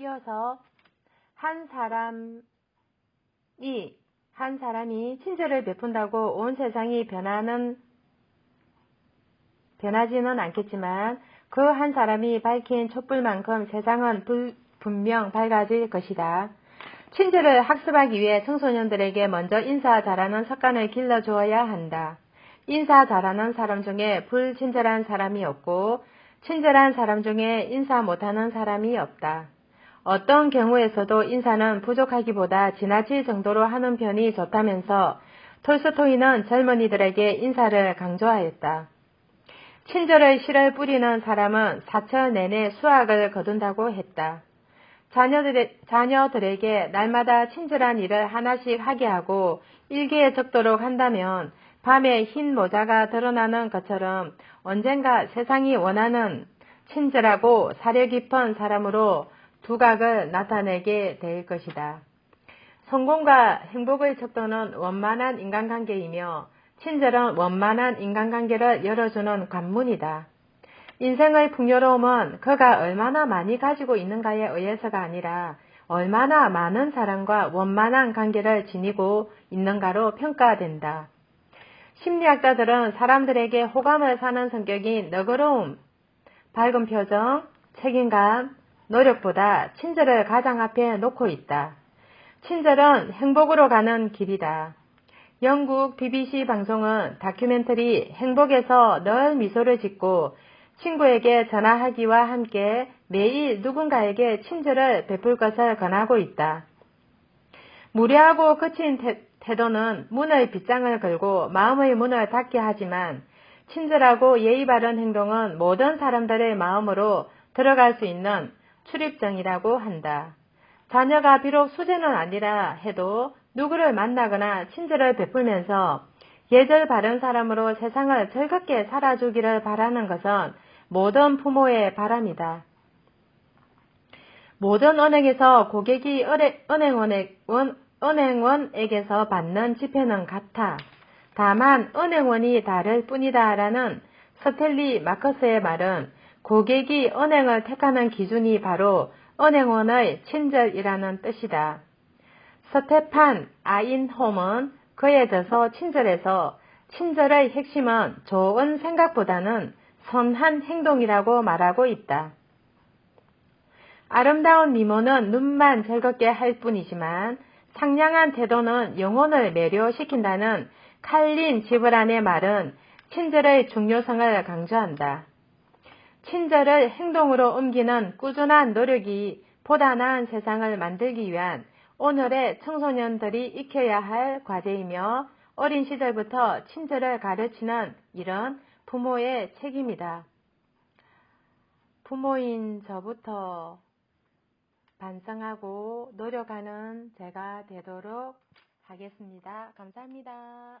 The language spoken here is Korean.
이어서 한 사람이 한 사람이 친절을 베푼다고 온 세상이 변하는 변하지는 않겠지만 그 한 사람이 밝힌 촛불만큼 세상은 불- 분명 밝아질 것이다. 친절을 학습하기 위해 청소년들에게 먼저 인사 잘하는 습관을 길러주어야 한다. 인사 잘하는 사람 중에 불친절한 사람이 없고 친절한 사람 중에 인사 못하는 사람이 없다. 어떤 경우에서도 인사는 부족하기보다 지나칠 정도로 하는 편이 좋다면서 톨스토이는 젊은이들에게 인사를 강조하였다. 친절의 씨를 뿌리는 사람은 사철 내내 수확을 거둔다고 했다. 자녀들, 자녀들에게 날마다 친절한 일을 하나씩 하게 하고 일기에 적도록 한다면 밤에 흰 모자가 드러나는 것처럼 언젠가 세상이 원하는 친절하고 사려 깊은 사람으로 두각을 나타내게 될 것이다. 성공과 행복의 척도는 원만한 인간관계이며 친절은 원만한 인간관계를 열어주는 관문이다. 인생의 풍요로움은 그가 얼마나 많이 가지고 있는가에 의해서가 아니라 얼마나 많은 사람과 원만한 관계를 지니고 있는가로 평가된다. 심리학자들은 사람들에게 호감을 사는 성격인 너그러움, 밝은 표정, 책임감, 노력보다 친절을 가장 앞에 놓고 있다. 친절은 행복으로 가는 길이다. 영국 BBC 방송은 다큐멘터리 행복에서 늘 미소를 짓고 친구에게 전화하기와 함께 매일 누군가에게 친절을 베풀 것을 권하고 있다. 무례하고 거친 태, 태도는 문의 빗장을 걸고 마음의 문을 닫게 하지만 친절하고 예의 바른 행동은 모든 사람들의 마음으로 들어갈 수 있는 출입정이라고 한다. 자녀가 비록 수제는 아니라 해도 누구를 만나거나 친절을 베풀면서 예절 바른 사람으로 세상을 즐겁게 살아주기를 바라는 것은 모든 부모의 바람이다. 모든 은행에서 고객이 은행원, 은행원에게서 받는 지폐는 같아. 다만 은행원이 다를 뿐이다 라는 스텔리 마커스의 말은 고객이 은행을 택하는 기준이 바로 은행원의 친절이라는 뜻이다. 스테판 아인홈은 그에 져서 친절해서 친절의 핵심은 좋은 생각보다는 선한 행동이라고 말하고 있다. 아름다운 미모는 눈만 즐겁게 할 뿐이지만 상냥한 태도는 영혼을 매료시킨다는 칼린 지브란의 말은 친절의 중요성을 강조한다. 친절을 행동으로 옮기는 꾸준한 노력이 보다 나은 세상을 만들기 위한 오늘의 청소년들이 익혀야 할 과제이며 어린 시절부터 친절을 가르치는 이런 부모의 책임이다. 부모인 저부터 반성하고 노력하는 제가 되도록 하겠습니다. 감사합니다.